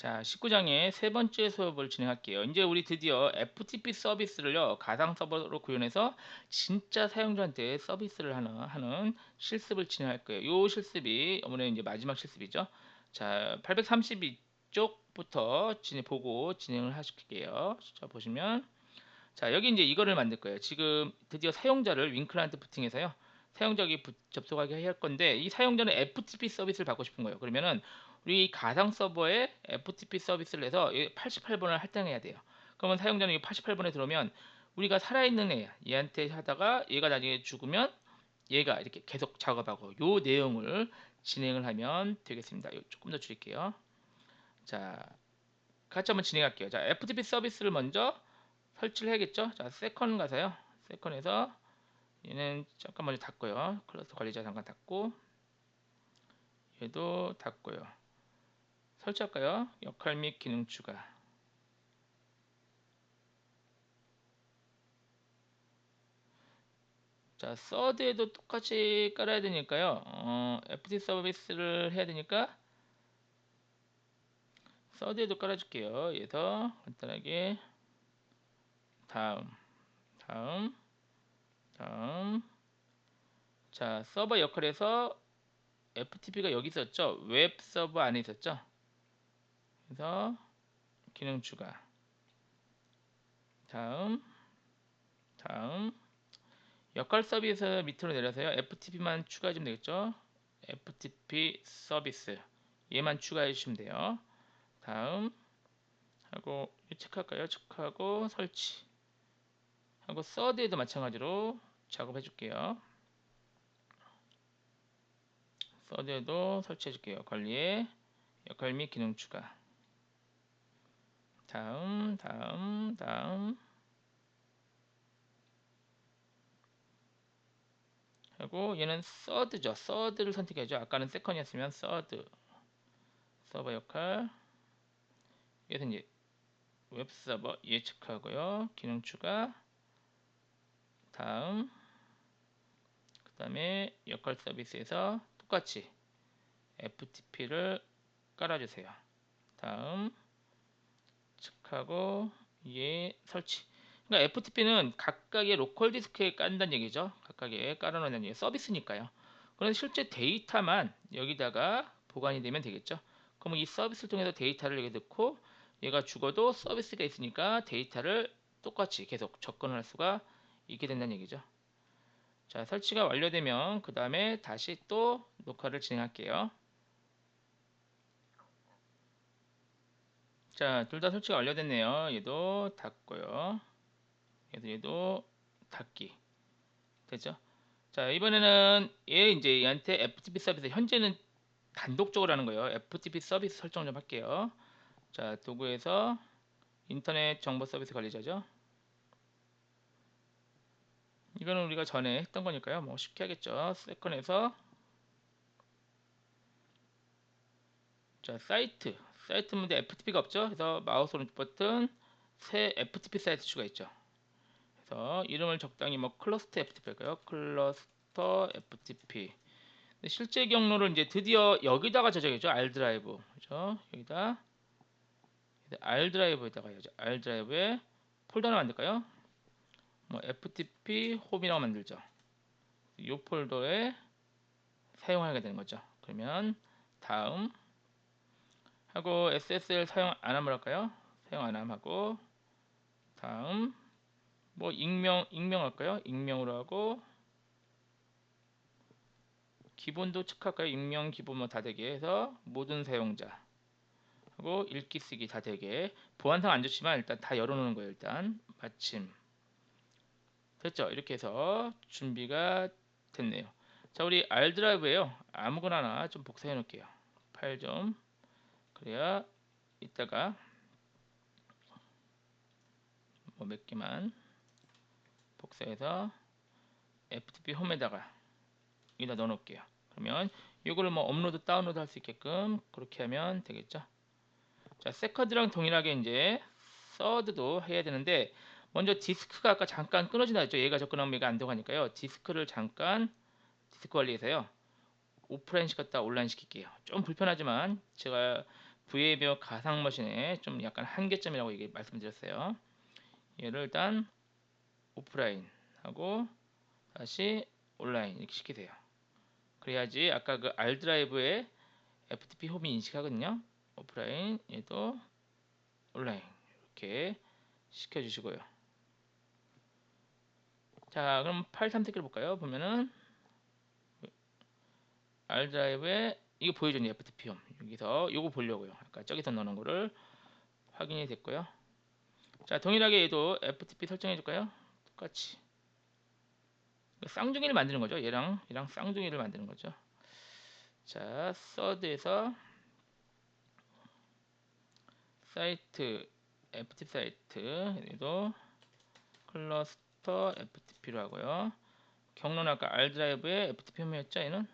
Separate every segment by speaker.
Speaker 1: 자, 19장의 세 번째 수업을 진행할게요. 이제 우리 드디어 FTP 서비스를요, 가상 서버로 구현해서 진짜 사용자한테 서비스를 하는, 하는 실습을 진행할 거예요. 요 실습이 오늘 이제 마지막 실습이죠. 자, 832쪽부터 진행, 보고 진행을 하실게요. 자, 보시면. 자, 여기 이제 이거를 만들 거예요. 지금 드디어 사용자를 윙클한테 부팅해서요. 사용자에게 접속하게 할 건데, 이 사용자는 FTP 서비스를 받고 싶은 거예요. 그러면은 우리 가상 서버에 FTP 서비스를 해서 88번을 할당해야 돼요. 그러면 사용자는 88번에 들어오면 우리가 살아있는 애, 얘한테 하다가 얘가 나중에 죽으면 얘가 이렇게 계속 작업하고 요 내용을 진행을 하면 되겠습니다. 조금 더 줄일게요. 자, 같이 한번 진행할게요. 자, FTP 서비스를 먼저 설치를 해야겠죠. 자, 세컨 가서요. 세컨에서 얘는 잠깐 먼저 닫고요. 클러스터 관리자 잠깐 닫고 얘도 닫고요. 설치할까요? 역할 및 기능 추가. 자, 서드에도 똑같이 깔아야 되니까요. 어, FT 서비스를 해야 되니까 서드에도 깔아줄게요. 얘서 간단하게 다음, 다음, 다음. 자, 서버 역할에서 FTP가 여기 있었죠? 웹 서버 안에 있었죠? 그래서 기능 추가. 다음 다음. 역할 서비스 밑으로 내려서요. FTP만 추가해 주면 되겠죠? FTP 서비스. 얘만 추가해 주시면 돼요. 다음. 하고 체크할까요? 체크하고 설치. 하고 서드에도 마찬가지로 작업해 줄게요. 서드에도 설치해 줄게요. 관리에 역할 및 기능 추가 다음, 다음, 다음. 하고 얘는 서드죠. 서드를 선택해야죠. 아까는 세컨이었으면 서드. 서버 역할. 얘는 이제 웹 서버 예측하고요. 기능 추가. 다음. 그 다음에 역할 서비스에서 똑같이 FTP를 깔아주세요. 다음. 측하고 얘 설치. 그러니까 FTP는 각각의 로컬 디스크에 깐다는 얘기죠. 각각에 깔아놓는 얘기 서비스니까요. 그럼 실제 데이터만 여기다가 보관이 되면 되겠죠. 그러면 이 서비스를 통해서 데이터를 여기 넣고 얘가 죽어도 서비스가 있으니까 데이터를 똑같이 계속 접근을 할 수가 있게 된다는 얘기죠. 자, 설치가 완료되면 그 다음에 다시 또 녹화를 진행할게요. 자, 둘 다 설치가 완료됐네요. 얘도 닫고요. 얘도 얘도 닫기. 됐죠? 자, 이번에는 얘 이제 얘한테 FTP 서비스 현재는 단독적으로 하는 거예요. FTP 서비스 설정 좀 할게요. 자, 도구에서 인터넷 정보 서비스 관리자죠. 이거는 우리가 전에 했던 거니까요. 뭐 쉽게 하겠죠. 세컨에서 자, 사이트 사이트 문제 FTP가 없죠. 그래서 마우스 오른쪽 버튼 새 FTP 사이트 추가 있죠. 그래서 이름을 적당히 뭐 클러스터 FTP 할까요? 클러스터 FTP. 실제 경로를 이제 드디어 여기다가 저장했죠. R 드라이브. 그죠? 여기다 R 드라이브에다가 해야죠. R 드라이브에 폴더를 만들까요? 뭐 FTP 홈이라고 만들죠. 이 폴더에 사용하게 되는 거죠. 그러면 다음 하고 SSL 사용 안함을 할까요? 사용 안함 하고 다음 뭐 익명 익명 할까요? 익명으로 하고 기본도 체크할까요? 익명 기본 뭐다 되게 해서 모든 사용자 하고 읽기 쓰기 다 되게 보안상 안 좋지만 일단 다 열어놓는 거예요 일단 마침 됐죠? 이렇게 해서 준비가 됐네요 자 우리 R 드라이브에요 아무거나 하나 좀 복사해 놓을게요 파일 좀 그래야 이따가 뭐 몇 개만 복사해서 FTP 홈에다가 여기다 넣어 놓을게요. 그러면 이거를 뭐 업로드 다운로드 할 수 있게끔 그렇게 하면 되겠죠. 자, 세컨드랑 동일하게 이제 서드도 해야 되는데 먼저 디스크가 아까 잠깐 끊어진다 했죠. 얘가 접근하면 얘가 안 들어가니까요. 디스크를 잠깐 디스크 관리해서요. 오프라인 시켰다 온라인 시킬게요. 좀 불편하지만 제가 VM웨어 가상 머신의 좀 약간 한계점이라고 얘기 말씀드렸어요. 얘를 일단 오프라인 하고 다시 온라인 이렇게 시키세요. 그래야지 아까 그 R 드라이브에 FTP 홈이 인식하거든요. 오프라인 얘도 온라인 이렇게 시켜주시고요. 자 그럼 파일 탐색기를 볼까요? 보면은 R 드라이브에 이거 보여주는 FTP 홈 여기서 요거 보려고요. 아까 저기서 넣는 거를 확인이 됐고요. 자 동일하게 얘도 FTP 설정해 줄까요? 똑같이 쌍둥이를 만드는 거죠. 얘랑 얘랑 쌍둥이를 만드는 거죠. 자 서드에서 사이트 FTP 사이트 얘도 클러스터 FTP로 하고요. 경로는 아까 R 드라이브의 FTP 홈이었죠. 얘는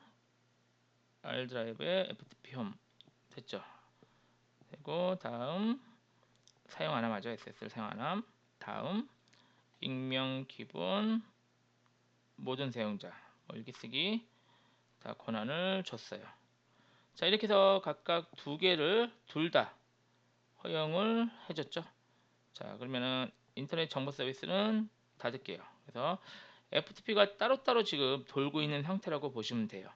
Speaker 1: R 드라이브의 FTP 홈 됐죠. 되고 다음 사용 안함 하죠. SSL 사용 안함. 다음 익명 기본 모든 사용자 뭐 이렇게 쓰기 다 권한을 줬어요. 자 이렇게 해서 각각 두 개를 둘 다 허용을 해줬죠. 자 그러면은 인터넷 정보 서비스는 닫을게요. 그래서 FTP가 따로따로 지금 돌고 있는 상태라고 보시면 돼요.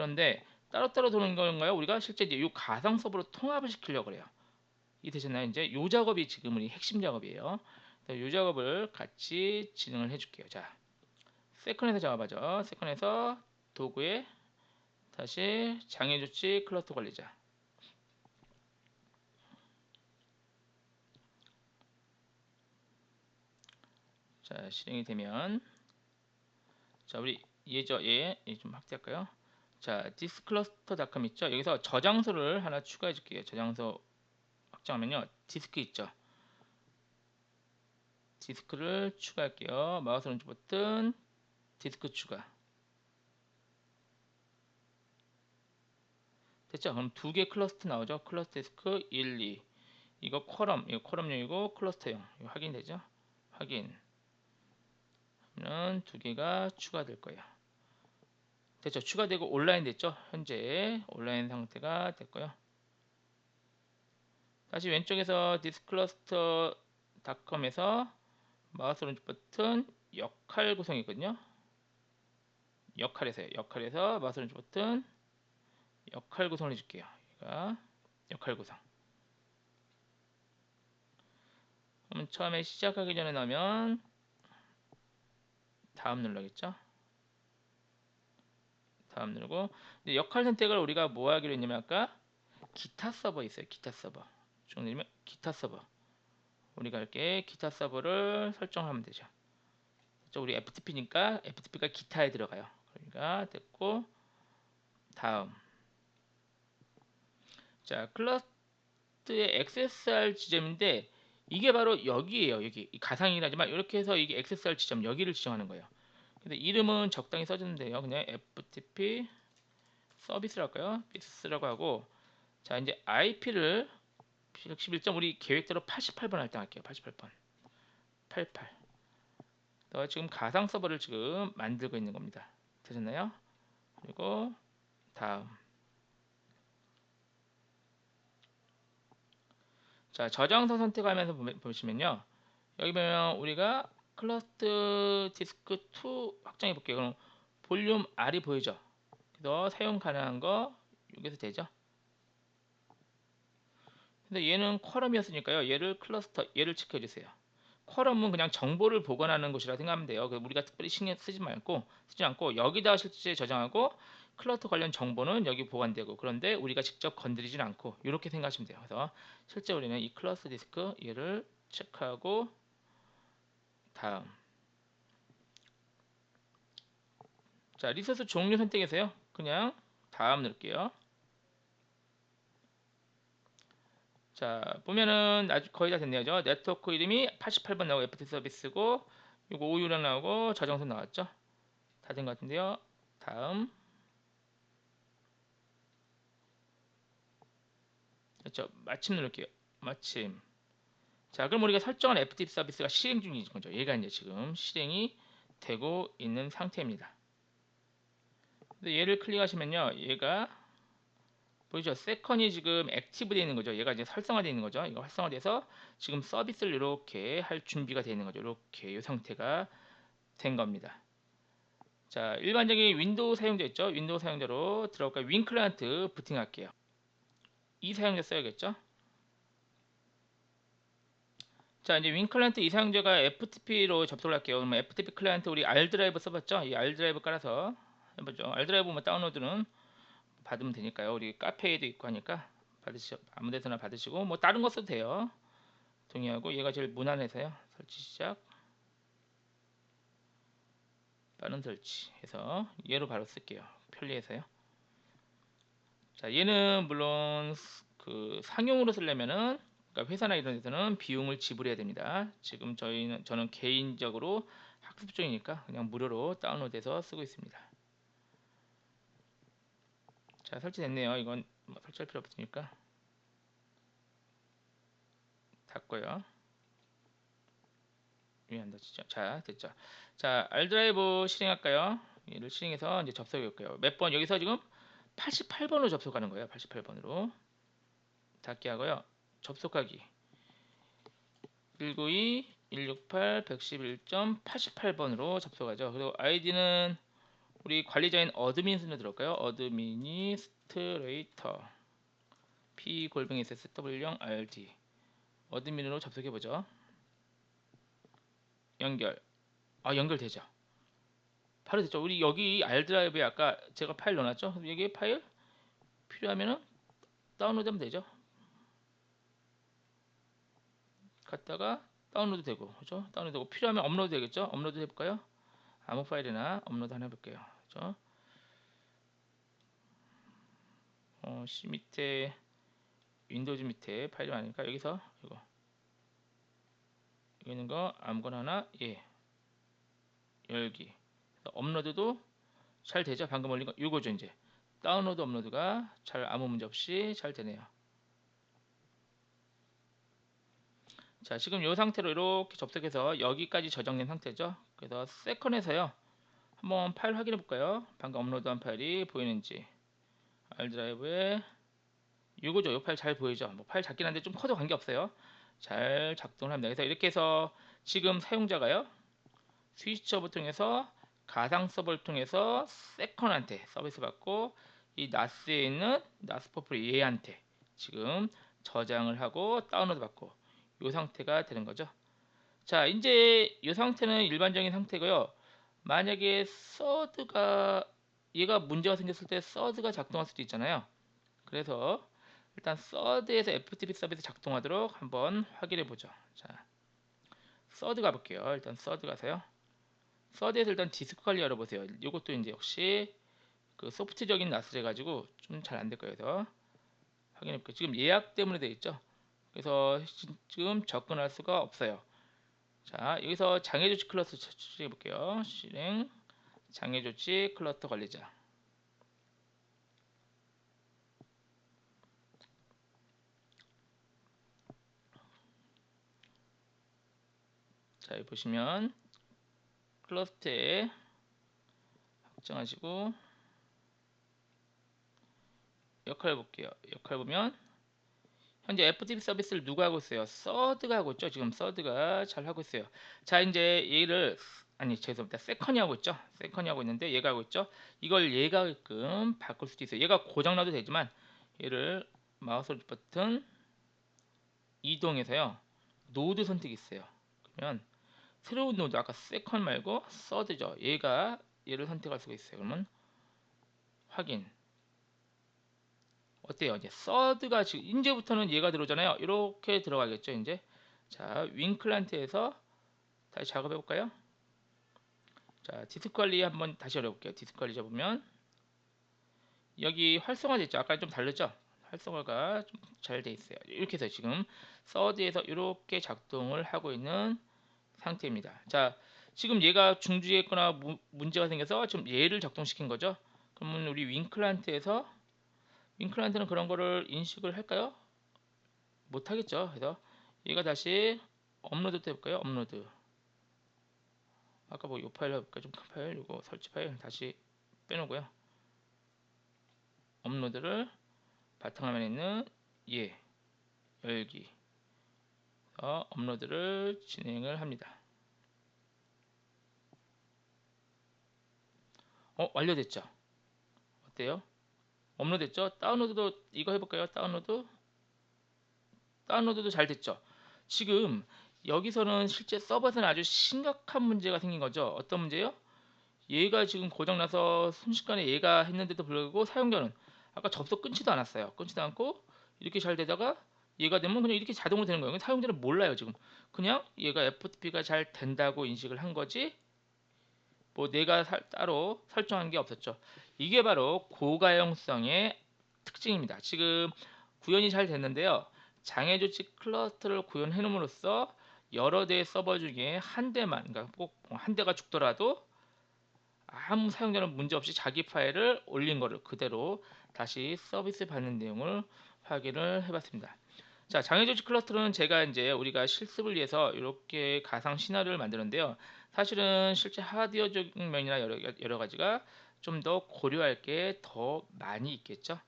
Speaker 1: 그런데 따로따로 도는 건가요? 우리가 실제 이제 이 가상 서버로 통합을 시키려고 그래요. 이 되셨나요? 이제 이 작업이 지금 우리 핵심 작업이에요. 이 작업을 같이 진행을 해줄게요. 자, 세컨에서 작업하죠. 세컨에서 도구에 다시 장애 조치 클러스터 관리자. 자, 실행이 되면 자, 우리 예저 얘좀 확대할까요? 자, 디스클러스터닷컴 있죠? 여기서 저장소를 하나 추가해 줄게요. 저장소 확정하면요. 디스크 있죠? 디스크를 추가할게요. 마우스 오른쪽 버튼 디스크 추가. 됐죠? 그럼 두 개 클러스터 나오죠? 클러스터 디스크 1, 2. 이거 쿼럼, 이거 쿼럼용이고 클러스터용. 이거 확인되죠? 확인. 그러면 두 개가 추가될 거예요. 됐죠? 추가되고 온라인 됐죠? 현재 온라인 상태가 됐고요. 다시 왼쪽에서 디스클러스터닷컴에서 마우스 오른쪽 버튼 역할 구성이거든요. 역할에서요. 역할에서 마우스 오른쪽 버튼 역할 구성을 해줄게요. 얘가 역할 구성. 그럼 처음에 시작하기 전에 넣으면 다음 눌러겠죠. 다음 누르고 역할 선택을 우리가 뭐 하기로 했냐면 아까 기타 서버 있어요. 기타 서버. 쭉 내리면 기타 서버. 우리가 이렇게 기타 서버를 설정하면 되죠. 우리 FTP니까 FTP가 기타에 들어가요. 그러니까 됐고 다음 자 클러스트의 XSR 지점인데 이게 바로 여기에요. 여기 가상이긴 하지만 이렇게 해서 이게 XSR 지점 여기를 지정하는 거예요. 근데 이름은 적당히 써주는데요. 그냥 FTP 서비스랄까요? 비스라고 하고 자 이제 IP를 11점 우리 계획대로 88번 할때 할게요. 88번 88 지금 가상 서버를 지금 만들고 있는 겁니다. 되셨나요? 그리고 다음 자 저장소 선택하면서 보시면요 여기 보면 우리가 클러스트 디스크 2 확장해 볼게요. 그럼 볼륨 R이 보이죠? 그래서 사용 가능한 거 여기서 되죠? 근데 얘는 쿼럼이었으니까요. 얘를 클러스터 얘를 체크해 주세요. 쿼럼은 그냥 정보를 보관하는 곳이라 생각하면 돼요. 우리가 특별히 신경 쓰지 말고 쓰지 않고 여기다 실제 저장하고 클러스터 관련 정보는 여기 보관되고 그런데 우리가 직접 건드리진 않고 이렇게 생각하시면 돼요. 그래서 실제 우리는 이 클러스터 디스크 얘를 체크하고 다음. 자 리소스 종류 선택에서요. 그냥 다음 넣을게요. 자 보면은 아주 거의 다 됐네요. 네트워크 이름이 88번 나오고 FT 서비스고 이거 오유랑 나오고 저장소 나왔죠? 다 된 것 같은데요. 다음. 그렇죠. 마침 누를게요. 마침 자, 그럼 우리가 설정한 FTP 서비스가 실행 중인 거죠. 얘가 이제 지금 실행이 되고 있는 상태입니다. 근데 얘를 클릭하시면요. 얘가 보이죠? 세컨이 지금 액티브 되어 있는 거죠. 얘가 이제 활성화되어 있는 거죠. 이거 활성화돼서 지금 서비스를 이렇게 할 준비가 되어 있는 거죠. 이렇게 이 상태가 된 겁니다. 자, 일반적인 윈도우 사용자 있죠? 윈도우 사용자로 들어갈까요? 윈 클라이언트 부팅할게요. 이 사용자 써야겠죠? 자, 이제 윈 클라이언트 이 사용자가 FTP로 접속을 할게요. 그러면 FTP 클라이언트 우리 R 드라이브 써봤죠? 이 R 드라이브 깔아서 해보죠. R 드라이브 뭐 다운로드는 받으면 되니까요. 우리 카페에도 있고 하니까 받으시 아무데서나 받으시고 뭐 다른 거 써도 돼요. 동의하고 얘가 제일 무난해서요. 설치 시작. 빠른 설치 해서 얘로 바로 쓸게요. 편리해서요. 자, 얘는 물론 그 상용으로 쓰려면은 그러니까 회사나 이런 데서는 비용을 지불해야 됩니다. 지금 저희는 저는 개인적으로 학습 중이니까 그냥 무료로 다운로드해서 쓰고 있습니다. 자, 설치됐네요. 이건 뭐 설치할 필요 없으니까 닫고요. 위안 닫히죠. 자, 됐죠. 자, R 드라이브 실행할까요? 얘를 실행해서 이제 접속해 볼게요. 몇 번? 여기서 지금 88번으로 접속하는 거예요. 88번으로. 닫기 하고요. 접속하기. 192 168 111.88번으로 접속하죠. 그리고 아이디는 우리 관리자인 어드민으로 들어갈까요? 어드미니스트레이터 p 골뱅이 ssw0 rd 어드민으로 접속해 보죠. 연결. 아 연결되죠. 바로 됐죠. 우리 여기 R 드라이브에 아까 제가 파일 넣어놨죠. 여기에 파일 필요하면은 다운로드하면 되죠. 갔다가 다운로드 되고 그죠? 다운로드 되고 필요하면 업로드 되겠죠? 업로드 해볼까요? 아무 파일이나 업로드 하나 해볼게요. 그죠? 어, C 밑에 윈도우즈 밑에 파일이 많으니까 여기서 이거 여기 있는 거 아무거나 하나 예 열기 업로드도 잘 되죠 방금 올린 거 이거죠 이제 다운로드 업로드가 잘 아무 문제 없이 잘 되네요 자 지금 이 상태로 이렇게 접속해서 여기까지 저장된 상태죠? 그래서 세컨에서요. 한번 파일 확인해 볼까요? 방금 업로드한 파일이 보이는지. R 드라이브에 이거죠. 이 파일 잘 보이죠? 뭐 파일 작긴 한데 좀 커도 관계없어요. 잘 작동을 합니다. 그래서 이렇게 해서 지금 사용자가요. 스위처를 통해서 가상 서버를 통해서 세컨한테 서비스 받고 이 나스에 있는 나스 퍼플 얘한테 지금 저장을 하고 다운로드 받고 이 상태가 되는 거죠. 자 이제 이 상태는 일반적인 상태고요. 만약에 서드가 얘가 문제가 생겼을 때 서드가 작동할 수도 있잖아요. 그래서 일단 서드에서 FTP 서비스 작동하도록 한번 확인해 보죠. 자 서드 가볼게요. 일단 서드 가세요. 서드에서 일단 디스크 관리 열어보세요. 이것도 이제 역시 그 소프트적인 나스를 가지고 좀 잘 안 될 거예요. 그래서 확인해 볼게요. 지금 예약 때문에 되어 있죠. 그래서 지금 접근할 수가 없어요. 자, 여기서 장애 조치 클러스터 추출해 볼게요. 실행 장애 조치 클러스터 관리자. 자, 여기 보시면 클러스터에 확정하시고 역할 볼게요. 역할 보면 현재 FTP 서비스를 누가 하고 있어요? 서드가 하고 있죠. 지금 서드가 잘 하고 있어요. 자 이제 얘를 아니 죄송합니다. 세컨이 하고 있죠. 세컨이 하고 있는데 얘가 하고 있죠. 이걸 얘가 게끔 바꿀 수도 있어요. 얘가 고장 나도 되지만 얘를 마우스 버튼 이동해서요. 노드 선택이 있어요. 그러면 새로운 노드 아까 세컨 말고 서드죠. 얘가 얘를 선택할 수가 있어요. 그러면 확인. 어때요? 이제 서드가 지금 이제부터는 얘가 들어오잖아요. 이렇게 들어가겠죠. 이제 자 윙클란트에서 다시 작업해 볼까요? 자 디스크 관리 한번 다시 열어 볼게요. 디스크 관리 잡으면 여기 활성화 됐죠. 아까 좀 다르죠? 활성화가 좀 잘 돼 있어요. 이렇게 해서 지금 서드에서 이렇게 작동을 하고 있는 상태입니다. 자, 지금 얘가 중지했거나 무, 문제가 생겨서 지금 얘를 작동시킨 거죠. 그러면 우리 윙클란트에서 윙클란트는 그런 거를 인식을 할까요? 못 하겠죠. 그래서 얘가 다시 업로드 해볼까요? 업로드. 아까 뭐 이 파일 해볼까? 좀큰 파일, 이거 설치 파일 다시 빼놓고요. 업로드를 바탕화면에 있는 예 열기 어, 업로드를 진행을 합니다. 어 완료됐죠? 어때요? 업로드 됐죠? 다운로드도 이거 해볼까요? 다운로드 다운로드도 잘 됐죠? 지금 여기서는 실제 서버에서는 아주 심각한 문제가 생긴 거죠. 어떤 문제요? 얘가 지금 고장나서 순식간에 얘가 했는데도 불구하고 사용자는 아까 접속 끊지도 않았어요. 끊지도 않고 이렇게 잘 되다가 얘가 되면 그냥 이렇게 자동으로 되는 거예요. 사용자는 몰라요 지금. 그냥 얘가 FTP가 잘 된다고 인식을 한 거지. 뭐 내가 살- 따로 설정한 게 없었죠. 이게 바로 고가용성의 특징입니다. 지금 구현이 잘 됐는데요. 장애 조치 클러스터를 구현해 놓음으로써 여러 대의 서버 중에 한 대만, 그러니까 꼭 한 대가 죽더라도 아무 사용자는 문제 없이 자기 파일을 올린 거를 그대로 다시 서비스 받는 내용을 확인을 해봤습니다. 자, 장애 조치 클러스터는 제가 이제 우리가 실습을 위해서 이렇게 가상 시나리오를 만드는데요. 사실은 실제 하드웨어적인 면이나 여러, 여러 가지가 좀 더 고려할 게 더 많이 있겠죠.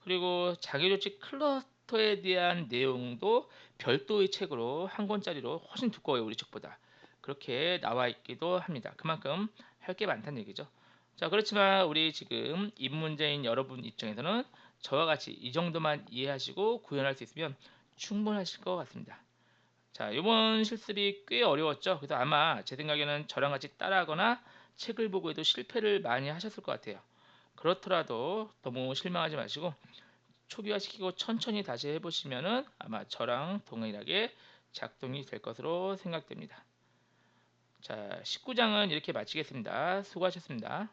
Speaker 1: 그리고 장애 조치 클러스터에 대한 내용도 별도의 책으로 한 권짜리로 훨씬 두꺼워요 우리 책보다 그렇게 나와 있기도 합니다. 그만큼 할 게 많다는 얘기죠. 자 그렇지만 우리 지금 입문자인 여러분 입장에서는 저와 같이 이 정도만 이해하시고 구현할 수 있으면 충분하실 것 같습니다. 자 이번 실습이 꽤 어려웠죠. 그래서 아마 제 생각에는 저랑 같이 따라하거나 책을 보고 해도 실패를 많이 하셨을 것 같아요. 그렇더라도 너무 실망하지 마시고 초기화시키고 천천히 다시 해보시면은 아마 저랑 동일하게 작동이 될 것으로 생각됩니다. 자, 19장은 이렇게 마치겠습니다. 수고하셨습니다.